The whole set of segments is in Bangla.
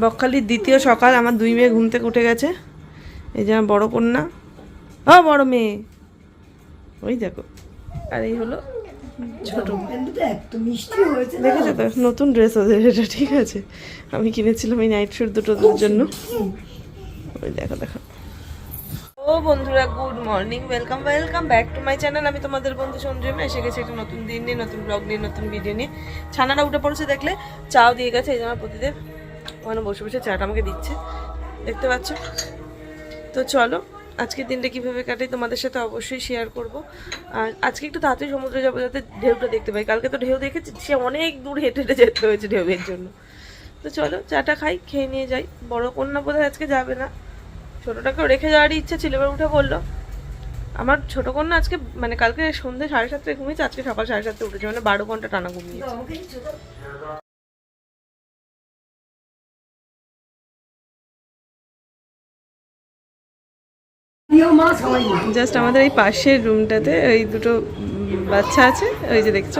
বকখালির দ্বিতীয় সকাল আমার দুই মেয়ে ঘুম থেকে উঠে গেছে। এই যে আমার বড় কন্যা। ও বড় মেয়ে। ওই দেখো। আর এই হলো ছোট দেখেছ তো? নতুন ড্রেস ওদের এটা ঠিক আছে? আমি কিনেছিলাম এই নাইট স্যুট দুটো জন্য। ওই দেখো দেখো। ও বন্ধুরা good morning welcome welcome back to my channel আমি তোমাদের বন্ধু সঞ্জয় এসে গেছি একটা নতুন দিন নিয়ে নতুন ব্লগ নিয়ে নতুন ভিডিও নিয়ে। ছানাটা উঠে পড়েছে দেখলে চাও দিয়ে গেছে এই যে আমার প্রতিদেব ওখানে বসে বসে চাটা আমাকে দিচ্ছে। দেখতে পাচ্ছ? তো চলো, আজকের দিনটা কীভাবে কাটে তোমাদের সাথে অবশ্যই শেয়ার করব। আর আজকে একটু তাড়াতাড়ি সমুদ্রে যাব যাতে ঢেউটা দেখতে পাই। কালকে তো ঢেউ দেখেছি, সে অনেক দূর হেঁটে হেঁটে যেতে হয়েছে ঢেউয়ের জন্য। তো চলো, চাটা খাই, খেয়ে নিয়ে যাই। বড় কন্যা বোধহয় আজকে যাবে না। ছোটোটাকেও রেখে যাওয়ারই ইচ্ছা ছিল, এবার উঠে বলল, আমার ছোটো কন্যা আজকে মানে কালকে সন্ধ্যে সাড়ে সাতটায় ঘুমিয়েছে, আজকে সকাল সাড়ে সাতটায় উঠেছে। মানে বারো ঘণ্টা টানা ঘুমিয়েছে। জাস্ট আমাদের এই পাশের রুমটাতে ওই দুটো বাচ্চা আছে ওই যে দেখছ।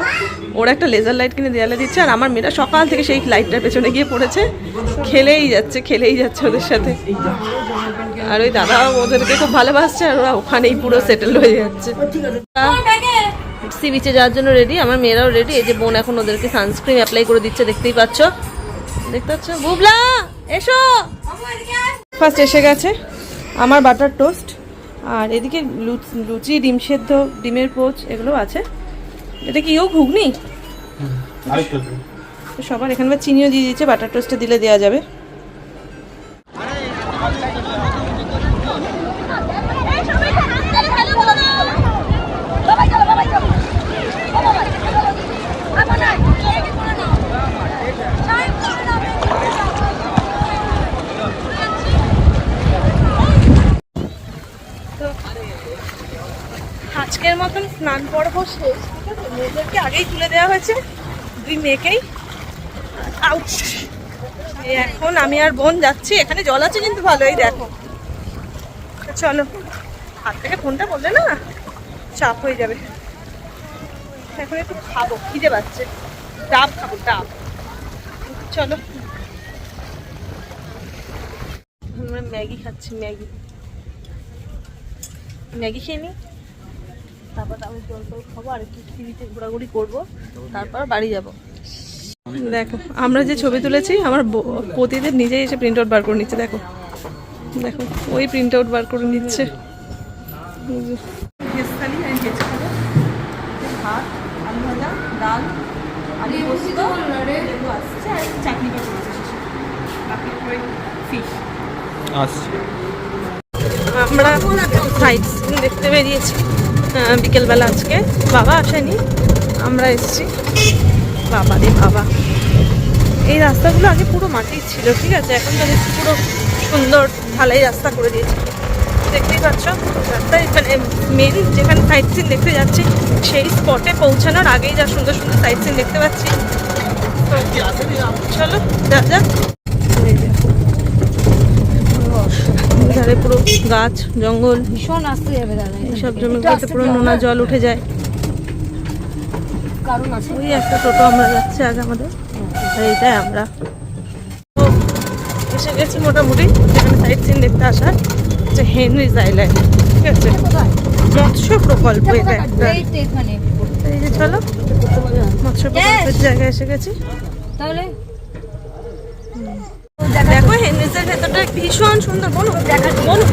ওরা একটা লেজার লাইট কিনে দেয়ালে দিচ্ছে আর আমার মেয়েটা সকাল থেকে সেই লাইটটার পেছনে গিয়ে পড়েছে। খেলেই যাচ্ছে খেলেই যাচ্ছে ওদের সাথে। আর ওই দাদা ওদেরকে খুব ভালোবাসছে আর ওরা ওখানেই পুরো সেটেল হয়ে যাচ্ছে। সি বিচে যাওয়ার জন্য রেডি আমার মেয়েরাও রেডি এই যে বোন এখন ওদেরকে সানস্ক্রিন অ্যাপ্লাই করে দিচ্ছে দেখতেই পাচ্ছ। দেখতে পাচ্ছ? বুবলা এসো। ফার্স্ট এসে গেছে। আমার বাটার টোস্ট আর এদিকে লুচ- লুচি ডিম সেদ্ধ ডিমের পোচ এগুলো আছে। এটা কি ও ঘুগনি? তো সবার এখানকার চিনিও দিয়ে দিয়েছে বাটার টোস্টে দিলে দেওয়া যাবে তো আজকের মতন স্নান পর্ব শেষ? মেয়েদেরকে আগেই তুলে দেওয়া হয়েছে। দুই মেয়েকেই। এখন আমি আর বোন যাচ্ছি। এখানে জল আছে কিন্তু ভালোই, দেখো। চলো, হাত থেকে ফোনটা বললে না, চাপ হয়ে যাবে। এখন একটু খাব, খিদে পাচ্ছে। ডাব খাব, ডাব। চলো। আমরা ম্যাগি খাচ্ছি, ম্যাগি। ম্যাগি খেয়ে নিই তারপর আমি জল টল খাব আর একটু টিভিতে ঘোরাঘুরি করব। তারপর বাড়ি যাব। দেখো আমরা যে ছবি তুলেছি আমার ব- পতিদের নিজেই এসে প্রিন্ট আউট বার করে নিচ্ছে দেখো। দেখো ওই প্রিন্ট আউট বার করে নিচ্ছে। ভাত আলু ভাজা ডাল আলু পোস্ত এগুলো আসছে আর চাটনিটা করেছে শেষে। ফিশ আসছে। আমরা দেখতে বেরিয়েছি। বিকেলবেলা আজকে। বাবা আসেনি, আমরা এসেছি। বাবা রে বাবা। এই রাস্তাগুলো আগে পুরো মাটির ছিল, ঠিক আছে? এখন তো দেখছি পুরো সুন্দর ঢালাই রাস্তা করে দিয়েছে। দেখতেই পাচ্ছ, রাস্তায় মানে মেন যেখানে সাইট সিন দেখতে যাচ্ছি, সেই স্পটে পৌঁছানোর আগেই যা সুন্দর সুন্দর সাইট সিন দেখতে পাচ্ছি। চলো, যা যা এই দেখো। ধারে পুরো গাছ জঙ্গল ভীষণ আসতে যাবে দাদা। এইসব জমিগুলোতে পুরো নোনা জল উঠে যায়। কারণ আছে। ওই একটা টোটো আমরা যাচ্ছি আগে আমাদের। এইটাই আমরা। এসে গেছি মোটামুটি। যেখানে সাইড সিন দেখতে আসার। যে হেনরিজ আইল্যান্ড ঠিক আছে? মৎস্য প্রকল্প এটা একটা। এই যে চলো। মৎস্য প্রকল্পের জায়গায় এসে গেছি। তাহলে? দেখো হেনরিজের ভীষণ সুন্দর, বলো। দেখা বলো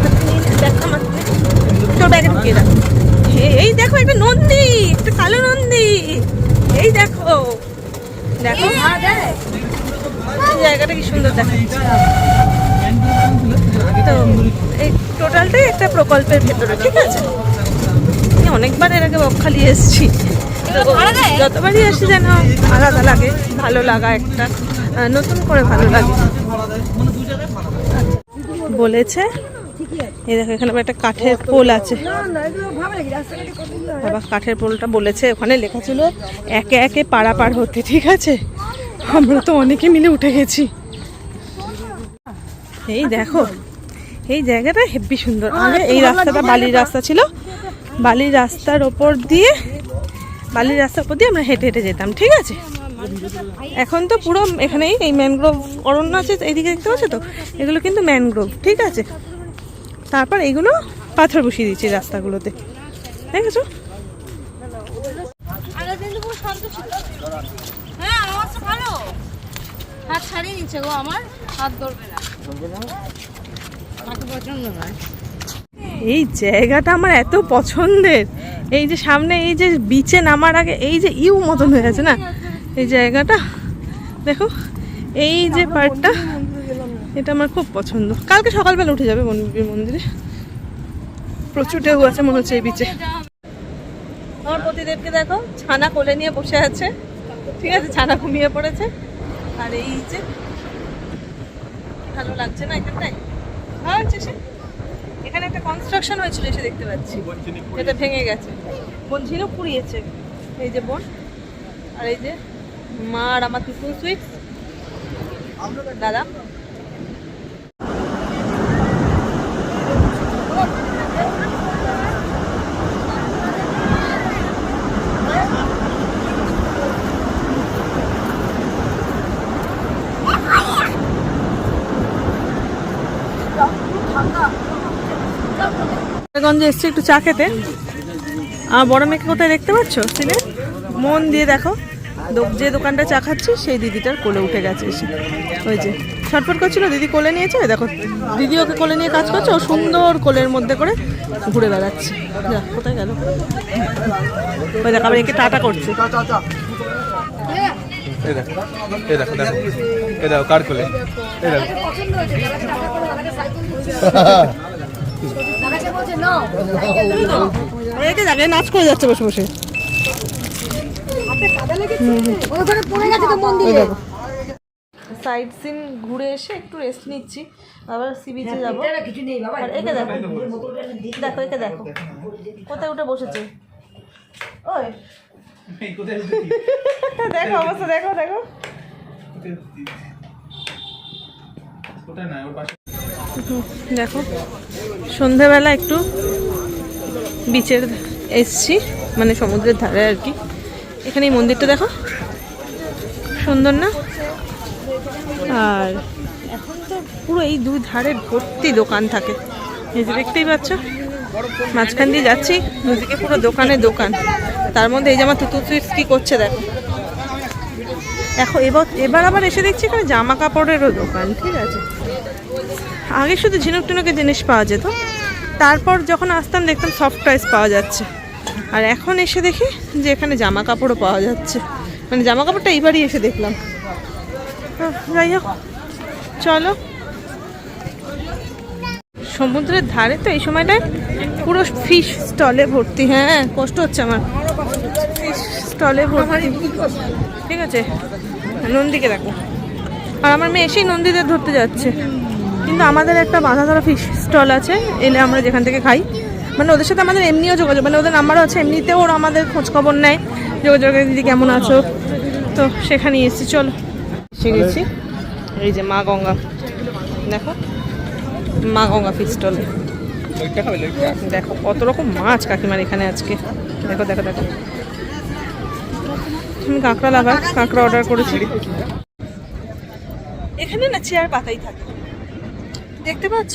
তোর ব্যাগে ঢুকিয়ে দাও। এই দেখো একটা নন্দী, একটা কালো নন্দী। এই দেখো। দেখো। জায়গাটা কি সুন্দর দেখা। তো, এই টোটালটাই একটা প্রকল্পের ভেতরে, ঠিক আছে? অনেকবার এর আগে বকখালি এসেছি। যতবারই আসি যেন আলাদা লাগে, ভালো লাগা একটা নতুন করে ভালো লাগে। বলেছে। এই দেখো, এখানে একটা কাঠের পোল আছে। বাবা, কাঠের পোলটা বলেছে, ওখানে লেখা ছিল, একে একে পারাপার হতে ঠিক আছে? আমরা তো অনেকে মিলে উঠে গেছি। এই দেখো, এই জায়গাটা হেব্বি সুন্দর। আগে এই রাস্তাটা বালির রাস্তা ছিল। বালির রাস্তার ওপর দিয়ে, বালির রাস্তার ওপর দিয়ে আমরা হেঁটে হেঁটে যেতাম, ঠিক আছে? এখন তো পুরো এখানেই এই ম্যানগ্রোভ অরণ্য আছে এইদিকে দেখতে পাচ্ছ তো? এগুলো কিন্তু ম্যানগ্রোভ ঠিক আছে? তারপর এগুলো পাথর বসিয়ে দিয়েছি রাস্তাগুলোতে। দেখেছ? আগের দিন তো পুরো শান্ত ছিল আমার তো ভালো হাত ছাড়িয়ে নিচ্ছে গো আমার হাত ধরবে না। পছন্দ নয় এই জায়গাটা আমার এত পছন্দের। এই যে সামনে এই যে বিচে নামার আগে এই যে ইউ মতন হয়ে আছে না? এই জায়গাটা। দেখো এই যে পার্টটা এটা আমার খুব পছন্দ। কালকে সকালবেলা উঠে যাবে বনবিবি মন্দিরে। প্রচুর ঢেউ আছে মনে হচ্ছে এই বিচে আমার প্রতিদেবকে দেখো ছানা কোলে নিয়ে বসে আছে। ঠিক আছে ছানা ঘুমিয়ে পড়েছে। আর এই যে ভালো লাগছে না এখানটায়? ভালো লাগছে সে? এখানে একটা কনস্ট্রাকশন হয়েছিল এসে দেখতে পাচ্ছি। এটা ভেঙে গেছে। বোন ঝিনুক পুড়িয়েছে। এই যে বোন। আর এই যে মা আমার টুকুন সুইটস দাদা? একটু চা খেতে। আর বড় মেয়েকে কোথায় দেখতে পাচ্ছ? সিনে? মন দিয়ে দেখো। যে দোকানটা চা খাচ্ছি সেই দিদিটার কোলে উঠে গেছে এসে ওই যে ছটফট করছিল দিদি কোলে নিয়েছে দেখো দিদি ওকে কোলে নিয়ে কাজ করছে ও সুন্দর কোলের মধ্যে করে ঘুরে বেড়াচ্ছে। যা কোথায় গেল? ওই দেখো আবার একে টাটা করছে। এই দেখো এই দেখো দেখো এই দেখো কার কোলে? এই দেখো। পছন্দ হয়েছে দাদাকে টাকা করে দাদাকে সাইকেল দিচ্ছে দাদাকে বলছে নাও সাইকেল নাও একে যাবে নাচ করে যাচ্ছে বসে বসে ওখানে পড়ে গেছে তো মন্দিরে সাইড সিন ঘুরে এসে একটু রেস্ট নিচ্ছি। আবার সি বিচে যাব। কিছু নেই বাবা আর একে দেখো। দেখো একে দেখো। কোথায় উঠে বসেছে? ওই। দেখো অবস্থা দেখো দেখো। দেখো সন্ধেবেলা একটু বিচের এসছি মানে সমুদ্রের ধারে আর কি। এখানে এই মন্দিরটা দেখো। সুন্দর না? আর এখন তো পুরো এই দুই ধারে ভর্তি দোকান থাকে। এই যে দেখতেই পাচ্ছ? মাঝখান দিয়ে যাচ্ছি দুদিকে পুরো দোকানে দোকান। তার মধ্যে এই আমার তুতু সুইটস কি করছে দেখো। এখন এবার এবার আবার এসে দেখছি এখানে জামা কাপড়েরও দোকান, ঠিক আছে? আগে শুধু ঝিনুক টিনুকের জিনিস পাওয়া যেত। তারপর যখন আসতাম দেখতাম সফট টয়েস পাওয়া যাচ্ছে। আর এখন এসে দেখি যে এখানে জামা কাপড়ও পাওয়া যাচ্ছে। মানে জামা কাপড়টা এইবারই এসে দেখলাম। যাই হোক চলো। সমুদ্রের ধারে তো এই সময়টায় পুরো ফিশ স্টলে ভর্তি। হ্যাঁ কষ্ট হচ্ছে আমার। ফিশ স্টলে ভর্তি। ঠিক আছে নন্দীকে দেখো। আর আমার মেয়ে এসেই নন্দীদের ধরতে যাচ্ছে। কিন্তু আমাদের একটা বাঁধা ধরা ফিশ স্টল আছে এলে আমরা যেখান থেকে খাই। মানে ওদের সাথে আমাদের এমনিও যোগাযোগ মানে ওদের নাম্বারও আছে, এমনিতেও ওরা আমাদের খোঁজ খবর নেয়। যোগাযোগের দিদি কেমন আছো? তো সেখানে এসেছি, চলো। এসে গেছি। এই যে মা গঙ্গা, দেখো। মা গঙ্গা ফিশ দেখো, কত রকম মাছ কাকিমার এখানে আজকে। দেখো দেখো দেখো। আমি কাঁকড়া লাভার কাঁকড়া অর্ডার করেছি। এখানে না চেয়ার পাতাই থাকে। দেখতে পাচ্ছ?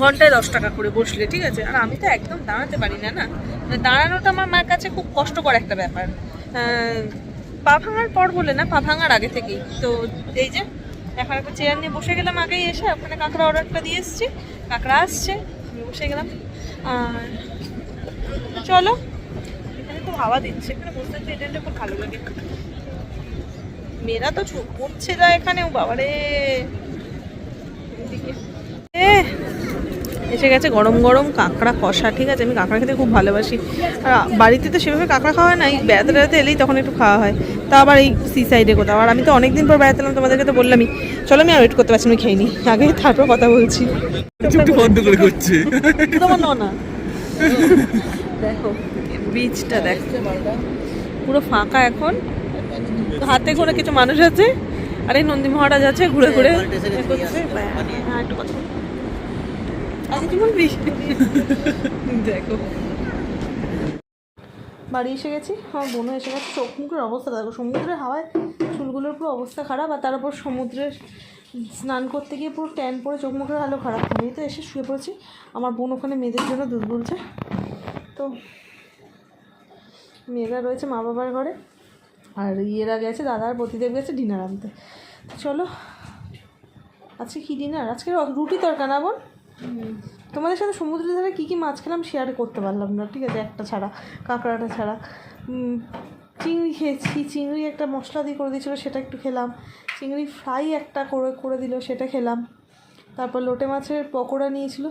ঘন্টায় দশ টাকা করে বসলে, ঠিক আছে? আর আমি তো একদম দাঁড়াতে পারি না না? মানে দাঁড়ানোটা আমার মার কাছে খুব কষ্টকর একটা ব্যাপার। পা ভাঙার পর বলে না, পা ভাঙার আগে থেকেই। তো এই যে, এখন একটা চেয়ার নিয়ে বসে গেলাম আগেই এসে, ওখানে কাঁকড়া অর্ডারটা দিয়ে এসেছি। কাঁকড়া আসছে বসে গেলাম। আর চলো, এখানে খুব হাওয়া দিচ্ছে, এখানে বসতে হচ্ছে এটা খুব ভালো লাগে। মেয়েরা তো করছে যা এখানে ও বাবারে এদিকে। এ, এসে গেছে গরম গরম কাঁকড়া কষা ঠিক আছে? আমি কাঁকড়া খেতে খুব ভালোবাসি। আর বাড়িতে তো সেভাবে কাঁকড়া খাওয়া হয় না এই বেড়াতে বেড়াতে এলেই তখন একটু খাওয়া হয়। তা আবার এই সি সাইডে কোথাও। আর আমি তো অনেকদিন পর বেড়াতে এলাম তোমাদেরকে তো বললামই। চলো আমি আর ওয়েট করতে পারছি না আমি খেয়ে নিই। আগে তারপর কথা বলছি। বন্ধ করে করছে। তোমার ননা দেখো বীজটা দেখো। পুরো ফাঁকা এখন। হাতে করে কিছু মানুষ আছে। আর এই নন্দী মহারাজ আছে ঘুরে ঘুরে। করছে। হ্যাঁ, একটু কথা বল। আর কিছু বলবি দেখো। বাড়ি এসে গেছি, আমার বোনও এসে গেছে। চোখ মুখের অবস্থা দেখো, সমুদ্রের হাওয়ায় চুলগুলোর পুরো অবস্থা খারাপ, আর তার উপর সমুদ্রের স্নান করতে গিয়ে পুরো ট্যান পরে চোখ মুখের আলো খারাপ। আমি তো এসে শুয়ে পড়েছি, আমার বোন ওখানে মেয়েদের জন্য দুধ বলছে তো মেয়েরা রয়েছে মা বাবার ঘরে, আর ইয়েরা গেছে, দাদা আর প্রতিদেব গেছে ডিনার আনতে। চলো, আজকে কী ডিনার আজকে রুটি তরকা না বোন? তোমাদের সাথে সমুদ্রের ধারে কী কী মাছ খেলাম শেয়ার করতে পারলাম না, ঠিক আছে? একটা ছাড়া, কাঁকড়াটা ছাড়া। চিংড়ি খেয়েছি, চিংড়ি একটা মশলা দিয়ে করে দিয়েছিলো, সেটা একটু খেলাম। চিংড়ি ফ্রাই একটা করে করে দিল, সেটা খেলাম। তারপর লোটে মাছের পকোড়া নিয়েছিল,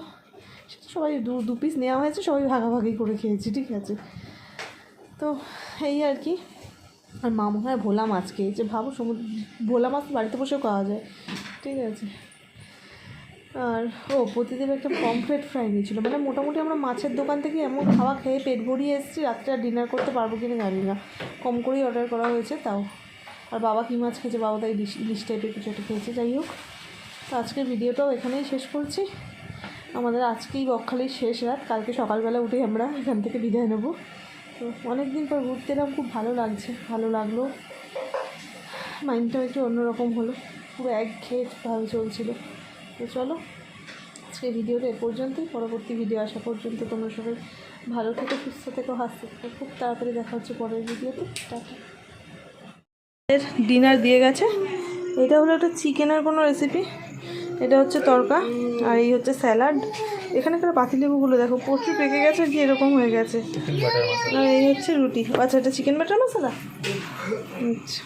সেটা সবাই দু দু পিস নেওয়া হয়েছে, সবাই ভাগাভাগি করে খেয়েছি, ঠিক আছে? তো এই আর কি। আর মা মনে হয় ভোলা মাছ খেয়েছে, ভাবো সমুদ্র, ভোলা মাছ বাড়িতে বসেও খাওয়া যায়, ঠিক আছে? আর, ও, প্রতিদিন একটা পমফ্রেট ফ্রাই নিয়েছিল। মানে মোটামুটি আমরা মাছের দোকান থেকে এমন খাওয়া খেয়ে পেট ভরিয়ে এসেছি, রাত্রে আর ডিনার করতে পারব কিনা জানি না। কম করেই অর্ডার করা হয়েছে তাও। আর বাবা কী মাছ খেয়েছে, বাবা তাই ইলিশ ইলিশ টাইপের কিছু একটা খেয়েছে, যাই হোক। তো আজকের ভিডিওটাও এখানেই শেষ করছি। আমাদের আজকেই বকখালির শেষ রাত। কালকে সকালবেলা উঠে আমরা এখান থেকে বিদায় নেব। তো অনেক দিন পর ঘুরতে এলাম, খুব ভালো লাগছে, ভালো লাগল। মাইন্ডটাও একটু অন্যরকম হলো। পুরো ভাবে চলছিল। তো চলো আজকে ভিডিওটা এ পর্যন্তই। পরবর্তী ভিডিও আসা পর্যন্ত তোমরা সবাই ভালো থেকো সুস্থ থেকো হাসতে থেকো। খুব তাড়াতাড়ি দেখা হচ্ছে পরের ভিডিওতে। টাটা। ডিনার দিয়ে গেছে। এটা হলো একটা চিকেনের কোনো রেসিপি এটা হচ্ছে তরকা আর এই হচ্ছে স্যালাড এখানে এখানকার পাতিলেবুগুলো দেখো প্রচুর পেকে গেছে কি এরকম হয়ে গেছে। আর এই হচ্ছে রুটি। আচ্ছা এটা চিকেন বাটার মশলা আচ্ছা।